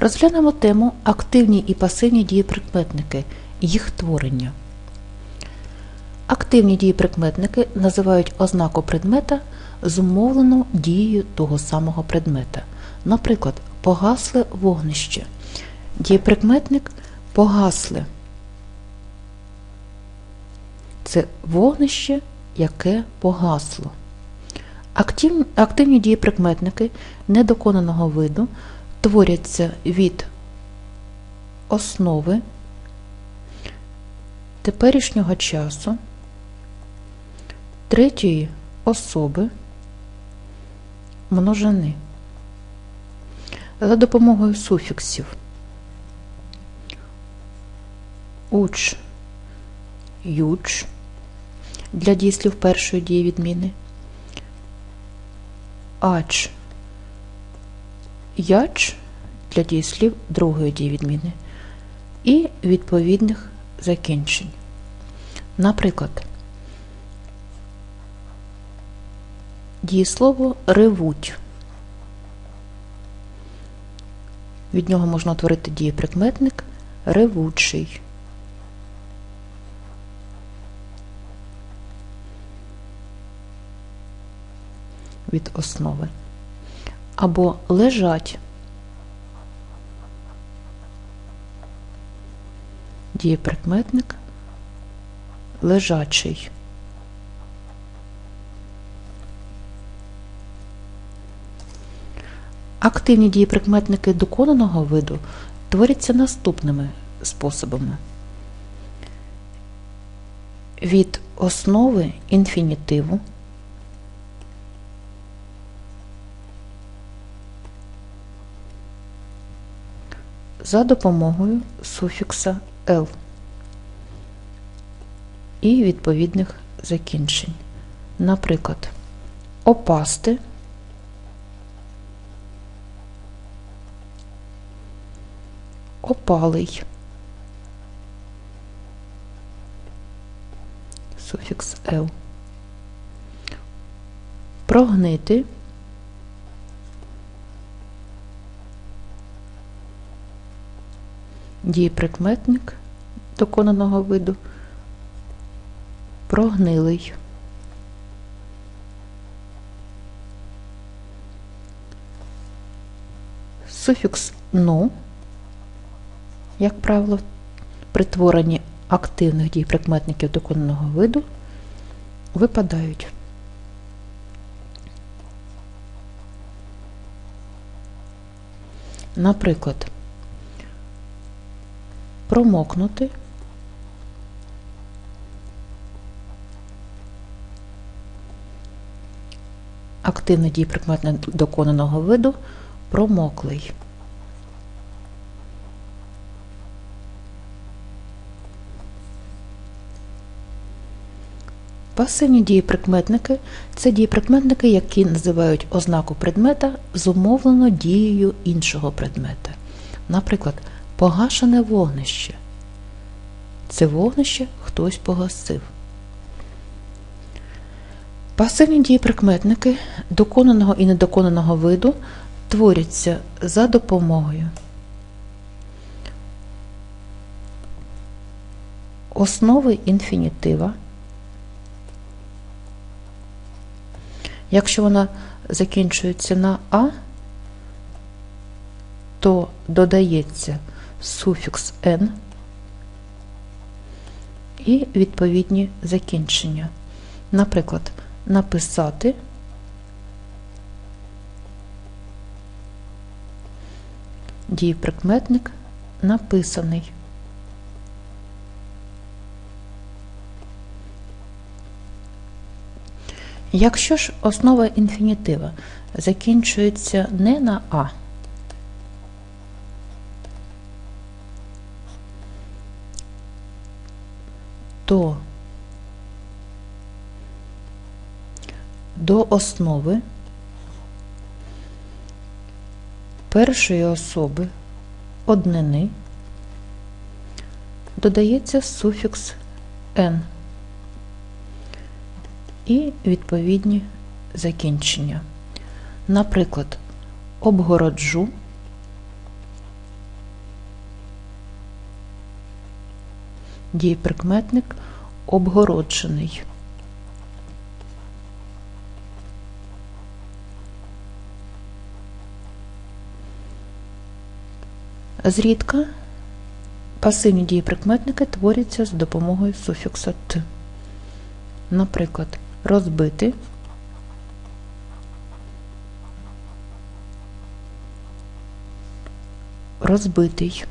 Розглянемо тему активні і пасивні дієприкметники, їх творення. Активні дієприкметники називають ознаку предмета зумовлену дією того самого предмета. Наприклад, погасле вогнище. Дієприкметник погасле. Це вогнище, яке погасло. Активні, дієприкметники недоконаного виду творяться від основи теперішнього часу, третьої особи множини. За допомогою суфіксів уч, юч для дійслів першої дії відміни, ач, яч для дієслів другої дії відміни і відповідних закінчень. Наприклад, дієслово ревуть. Від нього можна утворити дієприкметник ревучий. Від основи. Або лежать. Дієприкметник лежачий. Активні дієприкметники доконаного виду творяться наступними способами. Від основи інфінітиву за допомогою суфікса «л» і відповідних закінчень. Наприклад, опасти, опалий, суфікс «л», прогнити, дієприкметник доконаного виду, прогнилий. Суфікс ну, як правило, при творенні активних дієприкметників доконаного виду випадають. Наприклад, промокнути, активний дієприкметник доконаного виду промоклий. Пасивні дієприкметники це дієприкметники, які називають ознаку предмета зумовлено дією іншого предмета. Наприклад, погашене вогнище. Це вогнище хтось погасив. Пасивні дієприкметники доконаного і недоконаного виду творяться за допомогою основи інфінітива. Якщо вона закінчується на А, то додається суфікс N і відповідні закінчення. Наприклад, написати дієприкметник написаний. Якщо ж основа інфінітива закінчується не на А, то до основи першої особи однини додається суфікс N і відповідні закінчення. Наприклад, обгороджу, дієприкметник обгороджений. Зрідка пасивні дієприкметники творяться з допомогою суфікса т. Наприклад, розбити, розбитий.